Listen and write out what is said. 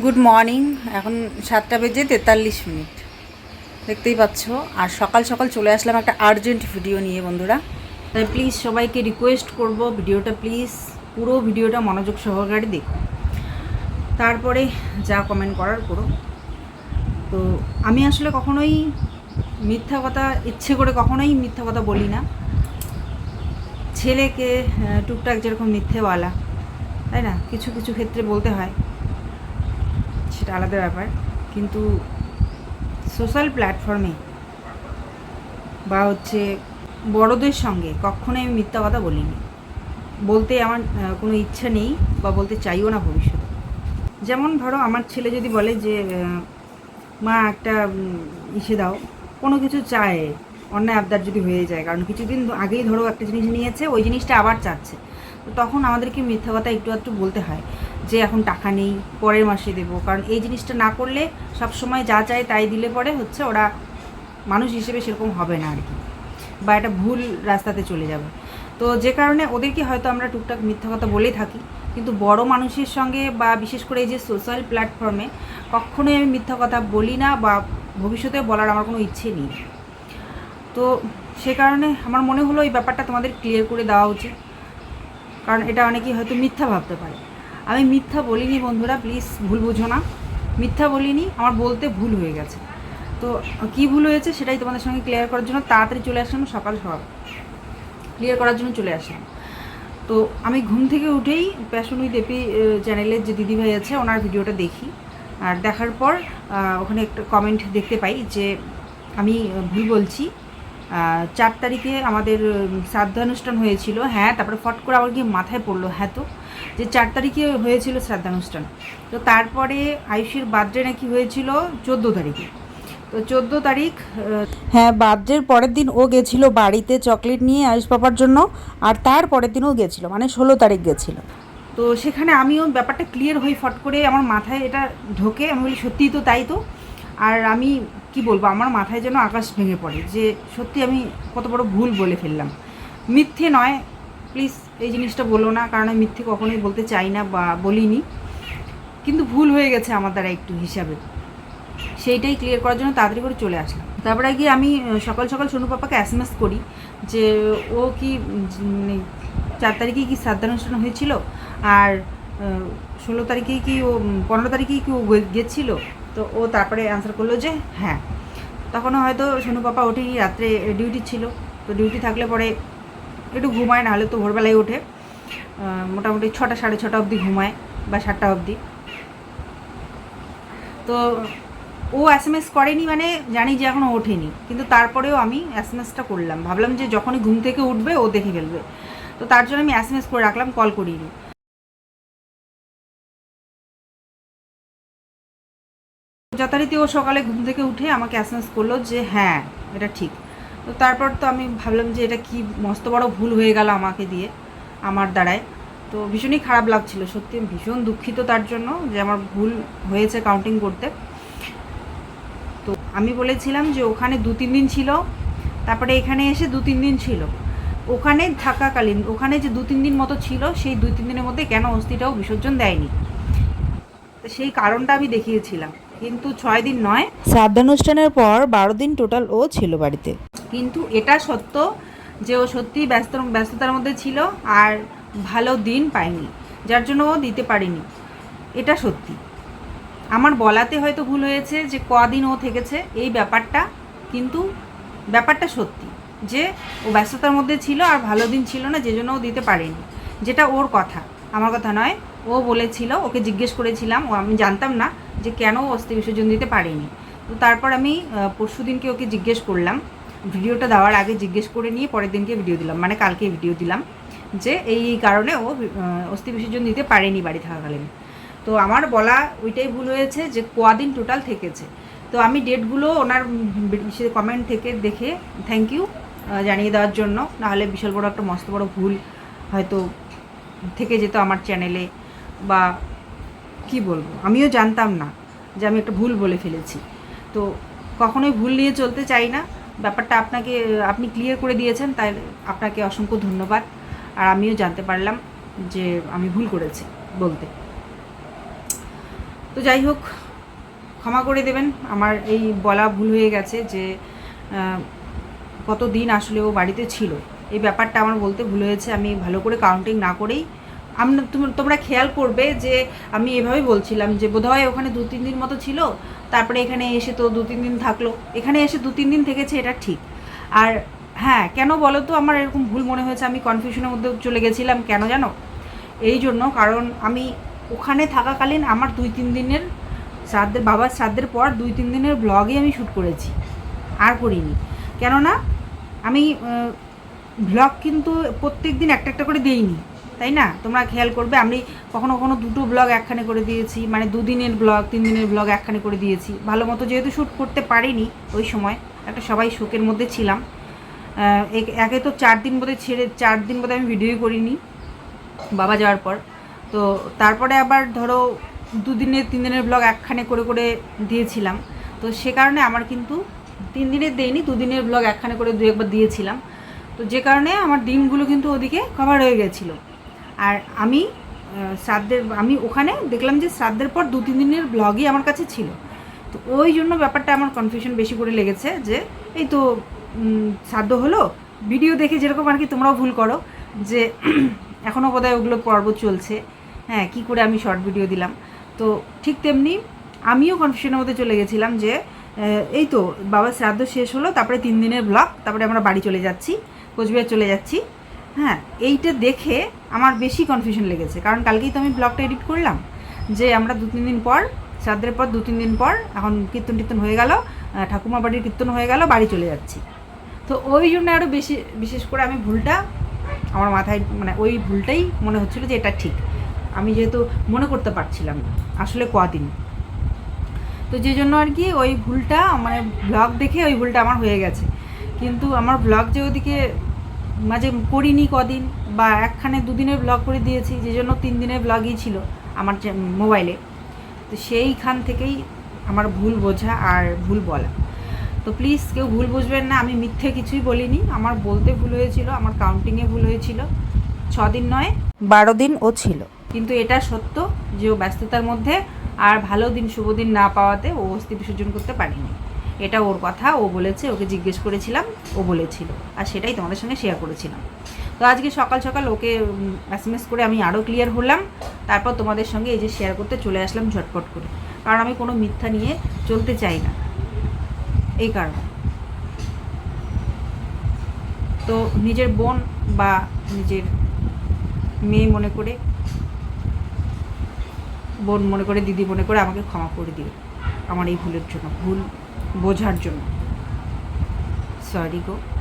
Good morning এখন সাতটা বেজে তেতাল্লিশ মিনিট। দেখতেই পাচ্ছ। আর সকাল সকাল চলে আসলাম একটা আর্জেন্ট ভিডিও নিয়ে, বন্ধুরা। তাই প্লিজ সবাইকে রিকোয়েস্ট করব ভিডিওটা প্লিজ পুরো ভিডিওটা মনোযোগ সহকারে দেখো। তারপরে যা কমেন্ট করার করো। তো আমি আসলে কখনোই মিথ্যা কথা, ইচ্ছে করে কখনোই মিথ্যা কথা বলি না। ছেলেকে টুকটাক যেরকম মিথ্যে বলা তাই না? কিছু কিছু ক্ষেত্রে বলতে হয়। সেটা আলাদা ব্যাপার। কিন্তু সোশ্যাল প্ল্যাটফর্মে বা হচ্ছে বড়দের সঙ্গে কখনোই আমি মিথ্যা কথা বলিনি। বলতে আমার কোনো ইচ্ছা নেই বা বলতে চাইও না ভবিষ্যতে। যেমন ধরো আমার ছেলে যদি বলে যে মা, একটা ইসে দাও। কোনো কিছু চায়, অন্যায় আবদার যদি হয়ে যায়, কারণ কিছুদিন আগেই ধরো একটা জিনিস নিয়েছে, ওই জিনিসটা আবার চাচ্ছে। তো তখন আমাদেরকে মিথ্যা কথা একটু একটু বলতে হয়। যে এখন টাকা নেই, পরের মাসে দেবো। কারণ এই জিনিসটা না করলে সব সময় যা চায় তাই দিলে পরে হচ্ছে ওরা মানুষ হিসেবে সেরকম হবে না আর কি বা একটা ভুল রাস্তাতে চলে যাবে। তো যে কারণে ওদেরকে হয়তো আমরা টুকটাক মিথ্যা কথা বলে থাকি, কিন্তু বড় মানুষের সঙ্গে বা বিশেষ করে এই যে সোশ্যাল প্ল্যাটফর্মে কখনোই আমি মিথ্যা কথা বলি না বা ভবিষ্যতে বলার আমার কোনো ইচ্ছে নেই। তো সে কারণে আমার মনে হলো এই ব্যাপারটা তোমাদের ক্লিয়ার করে দেওয়া উচিত। কারণ এটা অনেকেই হয়তো মিথ্যা ভাবতে পারে। আমি মিথ্যা বলিনি বন্ধুরা প্লিজ ভুল বুঝো না। মিথ্যা বলিনি, আমার বলতে ভুল হয়ে গেছে। তো কী ভুল হয়েছে সেটাই তোমাদের সঙ্গে ক্লিয়ার করার জন্য তাড়াতাড়ি চলে আসলাম, সকাল সকাল। ক্লিয়ার করার জন্য চলে আসলাম। তো আমি ঘুম থেকে উঠেই প্যাশন উইথ চ্যানেলের যে দিদিভাই আছে, ওনার ভিডিওটা দেখি। আর দেখার পর ওখানে একটা কমেন্ট দেখতে পাই যে, আমি ভুল বলছি। চার তারিখে আমাদের শ্রাদ্ধানুষ্ঠান হয়েছিল। হ্যাঁ তারপরে ফট করে আবার গিয়ে মাথায় পড়ল। হ্যাঁ তো যে চার তারিখে হয়েছিল শ্রাদ্ধানুষ্ঠান। তো তারপরে আয়ুষের বার্থডে নাকি হয়েছিল চোদ্দ তারিখে। তো চোদ্দ তারিখ হ্যাঁ বার্থডের পরের দিন ও গেছিল বাড়িতে চকলেট নিয়ে আয়ুষ পাপার জন্য আর তার পরের দিনও গেছিল মানে ষোলো তারিখ গেছিল। তো সেখানে আমিও ব্যাপারটা ক্লিয়ার হই ফট করে আমার মাথায় এটা ঢোকে আমি বলি সত্যিই তো তাই তো। আর আমি কি বলব আমার মাথায় যেন আকাশ ভেঙে পড়ে যে সত্যি আমি কত বড় ভুল বলে ফেললাম। মিথ্যে নয় প্লিজ এই জিনিসটা বলো না, কারণ আমি মিথ্যে কখনোই বলতে চাই না বা বলিনি। কিন্তু ভুল হয়ে গেছে আমার দ্বারা একটু হিসাবে। সেইটাই ক্লিয়ার করার জন্য তাড়াতাড়ি করে চলে আসলাম। তারপরে গিয়ে আমি সকাল সকাল সোনু পাপাকে এস করি যে, ও কি মানে চার তারিখে কি শ্রাদ্ধানুষ্ঠান হয়েছিল? আর ষোলো তারিখেই কি ও, পনেরো তারিখেই কি ও গেছিল তো ও তারপরে অ্যান্সার করল যে হ্যাঁ। তখনও হয়তো সোনু পাপা ওঠেই রাত্রে ডিউটি ছিল। তো ডিউটি থাকলে পরে একটু ঘুমায়, নাহলে তো ভোরবেলায় ওঠে। মোটামুটি ছটা, সাড়ে ছটা অবধি ঘুমায় বা সাতটা অবধি। তো ও এস এম এস করেনি মানে জানি যে এখনও ওঠেনি। কিন্তু তারপরেও আমি এস এম এসটা করলাম। ভাবলাম যে যখনই ঘুম থেকে উঠবে, ও দেখে ফেলবে। তো তার জন্য আমি এস এম এস করে রাখলাম, কল করিনি। যথারীতি ও সকালে ঘুম থেকে উঠে আমাকে এস এম এস করল যে হ্যাঁ এটা ঠিক। তো তারপর তো আমি ভাবলাম যে এটা কি মস্ত বড় ভুল হয়ে গেল আমাকে দিয়ে, আমার দ্বারায়। তো ভীষণই খারাপ লাগছিল, সত্যি ভীষণ দুঃখিত তার জন্য যে আমার ভুল হয়েছে কাউন্টিং করতে। তো আমি বলেছিলাম যে ওখানে দু তিন দিন ছিল, তারপরে এখানে এসে দু তিন দিন ছিল। ওখানে থাকাকালীন, ওখানে যে দু তিন দিন মতো ছিল, সেই দুই তিন দিনের মধ্যে কেন অস্থিটাও বিসর্জন দেয়নি। সেই কারণটা আমি দেখিয়েছিলাম। কিন্তু ছয় দিন নয়। শ্রাদ্ধানুষ্ঠানের পর বারো দিন টোটাল ও ছিল বাড়িতে। কিন্তু এটা সত্য যে ও সত্যিই ব্যস্ত ব্যস্ততার মধ্যে ছিল আর ভালো দিন পায়নি, যার জন্য ও দিতে পারেনি। এটা সত্যি। আমার বলাতে হয়তো ভুল হয়েছে যে কদিন ও থেকেছে এই ব্যাপারটা, কিন্তু ব্যাপারটা সত্যি যে ও ব্যস্ততার মধ্যে ছিল আর ভালো দিন ছিল না যে জন্য ও দিতে পারেনি। যেটা ওর কথা, আমার কথা নয়। ও বলেছিল, ওকে জিজ্ঞেস করেছিলাম, ও আমি জানতাম না যে কেন ও অস্থি বিসর্জন দিতে পারেনি। তো তারপর আমি পরশু দিনকে ওকে জিজ্ঞেস করলাম। ভিডিওটা দেওয়ার আগে জিজ্ঞেস করে নিয়ে পরের দিনকে ভিডিও দিলাম। মানে কালকে ভিডিও দিলাম যে এই কারণে ও অস্থি বিসর্জন দিতে পারেনি বাড়ি থাকাকালীন। তো আমার বলা ওইটাই ভুল হয়েছে যে কদিন টোটাল থেকেছে। তো আমি ডেটগুলো ওনার কমেন্ট থেকে দেখে থ্যাংক ইউ জানিয়ে দেওয়ার জন্য। নাহলে বিশাল বড় একটা মস্ত বড় ভুল হয়তো থেকে যেত আমার চ্যানেলে বা কি বলব? আমিও জানতাম না যে আমি একটা ভুল বলে ফেলেছি। তো কখনোই ভুল নিয়ে চলতে চাই না। ব্যাপারটা আপনাকে, আপনি ক্লিয়ার করে দিয়েছেন, তাই আপনাকে অসংখ্য ধন্যবাদ। আর আমিও জানতে পারলাম যে আমি ভুল করেছি বলতে। তো যাই হোক, ক্ষমা করে দেবেন। আমার এই বলা ভুল হয়ে গেছে যে কত দিন আসলে ও বাড়িতে ছিল। এই ব্যাপারটা আমার বলতে ভুল হয়েছে। আমি ভালো করে কাউন্টিং না করেই তোমরা খেয়াল করবে যে আমি এভাবেই বলছিলাম যে বোধহয় ওখানে দু, তিন দিন মতো ছিল, তারপরে এখানে এসে তো দু, তিন দিন থাকল। এখানে এসে দু, তিন দিন থেকেছে এটা ঠিক। আর হ্যাঁ কেন বলো তো? আমার এরকম ভুল মনে হয়েছে। আমি কনফিউশনের মধ্যে চলে গেছিলাম। কেন জানো? এই জন্য কারণ আমি ওখানে থাকাকালীন আমার দুই, তিন দিনের শ্রাদ্ধের, বাবার শ্রাদ্ধের পর দুই, তিন দিনের ব্লগই আমি শ্যুট করেছি। আর করিনি। কেননা আমি ব্লগ কিন্তু প্রত্যেক দিন একটা একটা করে দিইনি। তাই না? তোমরা খেয়াল করবে, আমি কখনো কখনো দুটো ব্লগ একখানে করে দিয়েছি মানে দুদিনের ব্লগ তিন দিনের ব্লগ একখানে করে দিয়েছি। ভালো মতো যেহেতু শ্যুট করতে পারিনি ওই সময়, একটা সবাই শোকের মধ্যে ছিলাম। এক- তো চার দিন বোধহয় ছেড়ে, চার দিন বোধহয় আমি ভিডিওই করিনি বাবা যাওয়ার পর। তো তারপরে আবার ধরো দুদিনের তিন দিনের ব্লগ একখানে করে করে দিয়েছিলাম। তো সে কারণে আমার কিন্তু তিন দিনের দেইনি, দুদিনের ব্লগ একখানে করে দু একবার দিয়েছিলাম। তো যে কারণে আমার ডিমগুলো কিন্তু ওদিকে কভার হয়ে গেছিল। আর আমি শ্রাদ্ধের, আমি ওখানে দেখলাম যে শ্রাদ্ধের পর দু, তিন দিনের ব্লগই আমার কাছে ছিল। তো ওই জন্য ব্যাপারটা আমার কনফিউশন বেশি করে লেগেছে যে, এই তো শ্রাদ্ধ হলো ভিডিও দেখে যেরকম আর কি তোমরাও ভুল করো যে এখনও বোধহয় ওগুলো পর্ব চলছে। হ্যাঁ কি করে আমি শর্ট ভিডিও দিলাম? তো ঠিক তেমনি আমিও কনফিউশনের মধ্যে চলে গেছিলাম যে এই তো বাবার শ্রাদ্ধ শেষ হলো, তারপরে তিন দিনের ব্লগ তারপরে আমরা বাড়ি চলে যাচ্ছি, কোচবিহার চলে যাচ্ছি। হ্যাঁ এইটা দেখে আমার বেশি কনফিউশন লেগেছে। কারণ কালকেই তো আমি ব্লগটা এডিট করলাম যে আমরা দু তিন দিন পর, শ্রাদ্ধের পর দু তিন দিন পর এখন কীর্তন টীর্তন হয়ে গেল ঠাকুমা বাড়ির কীর্তন হয়ে গেল, বাড়ি চলে যাচ্ছি। তো ওই জন্য আরও বেশি, বিশেষ করে আমি ভুলটা আমার মাথায় মানে ওই ভুলটাই মনে হচ্ছিল যে এটা ঠিক। আমি যেহেতু মনে করতে পারছিলাম না, আসলে কদিন। তো যে জন্য আর কি ওই ভুলটা মানে ব্লগ দেখে ওই ভুলটা আমার হয়ে গেছে। কিন্তু আমার ব্লগ যে ওদিকে মাঝে করিনি কদিন, বা একখানে দুদিনের ব্লগ করে দিয়েছি, যে জন্য তিন দিনের ব্লগই ছিল আমার মোবাইলে তো সেইখান থেকেই আমার ভুল বোঝা আর ভুল বলা। তো প্লিজ কেউ ভুল বুঝবেন না, আমি মিথ্যে কিছুই বলিনি। আমার বলতে ভুল হয়েছিল, আমার কাউন্টিংয়ে ভুল হয়েছিল। দিন নয়, বারো দিন ও ছিল। কিন্তু এটা সত্য যে ও ব্যস্ততার মধ্যে আর ভালো দিন, শুভ দিন না পাওয়াতে ও অস্থি বিসর্জন করতে পারেনি। এটা ওর কথা, ও বলেছে, ওকে জিজ্ঞেস করেছিলাম, ও বলেছিল। আর সেটাই তোমাদের সঙ্গে শেয়ার করেছিলাম। তো আজকে সকাল সকাল ওকে এস করে আমি আরও ক্লিয়ার হলাম। তারপর তোমাদের সঙ্গে এই যে শেয়ার করতে চলে আসলাম ঝটপট করে। কারণ আমি কোনো মিথ্যা নিয়ে চলতে চাই না। এই কারণে। তো নিজের বোন বা নিজের মেয়ে মনে করে, বোন মনে করে, দিদি মনে করে আমাকে ক্ষমা করে দিও। আমার এই ভুলের জন্য। ভুল বোঝার জন্য। সরি গো।